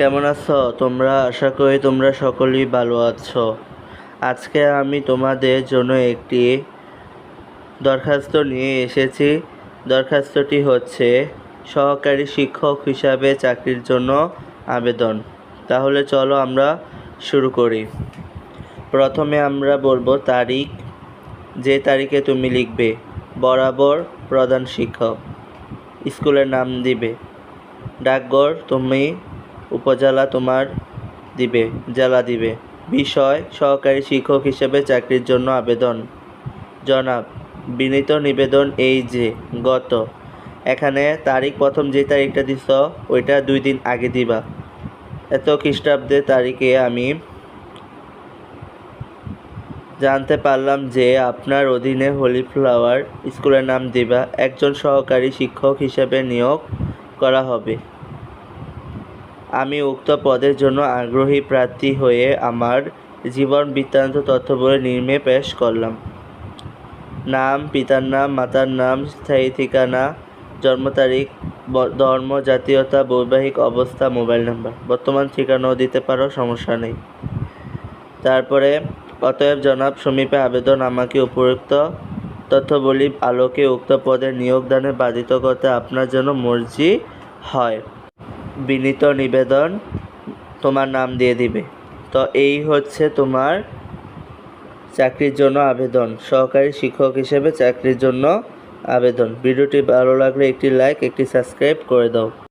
কেমন আছো? তোমরা, আশা করি তোমরা সকলেই ভালো আছো। আজকে আমি তোমাদের জন্য একটি দরখাস্ত নিয়ে এসেছি। দরখাস্তটি হচ্ছে, সহকারী শিক্ষক হিসাবে চাকরির জন্য আবেদন। তাহলে চলো আমরা শুরু করি। প্রথমে আমরা বলব তারিখ, যে তারিখে তুমি লিখবে। বরাবর প্রধান শিক্ষক। স্কুলের নাম দিবে। ডাকঘর, তুমি উপজেলা তোমার দিবে, জেলা দিবে। বিষয় সহকারী শিক্ষক হিসেবে চাকরির জন্য আবেদন। জনাব, বিনীত নিবেদন এই যে, গত। এখানে তারিখ প্রথম যে তারিখটা দিছ, ওইটা দুই দিন আগে দিবা। এত খ্রিস্টাব্দের তারিখে আমি জানতে পারলাম যে আপনার অধীনে হোলি ফ্লাওয়ার স্কুলের নাম দিবা, একজন সহকারী শিক্ষক হিসেবে নিয়োগ করা হবে। আমি উক্ত পদের জন্য আগ্রহী প্রার্থী হয়ে আমার জীবন বৃত্তান্ত তথ্যবলী নিম্নে পেশ করলাম। নাম, পিতার নাম, মাতার নাম, স্থায়ী ঠিকানা, জন্ম তারিখ ধর্ম, জাতীয়তা, বৈবাহিক অবস্থা, মোবাইল নাম্বার। বর্তমান ঠিকানাও দিতে পারো, সমস্যা নেই। তারপরে, অতএব জনাব সমীপে আবেদন আমাকে উপযুক্ত তথ্যবলী আলোকে উক্ত পদে নিয়োগদানে বাধিত করতে আপনার যেন মর্জি হয়। বিনীত নিবেদন তোমার নাম দিয়ে দিবে। তো এই হচ্ছে তোমার চাকরির জন্য আবেদন। সহকারী শিক্ষক হিসেবে চাকরির জন্য আবেদন। ভিডিওটি ভালো লাগলে একটি লাইক একটি সাবস্ক্রাইব করে দাও।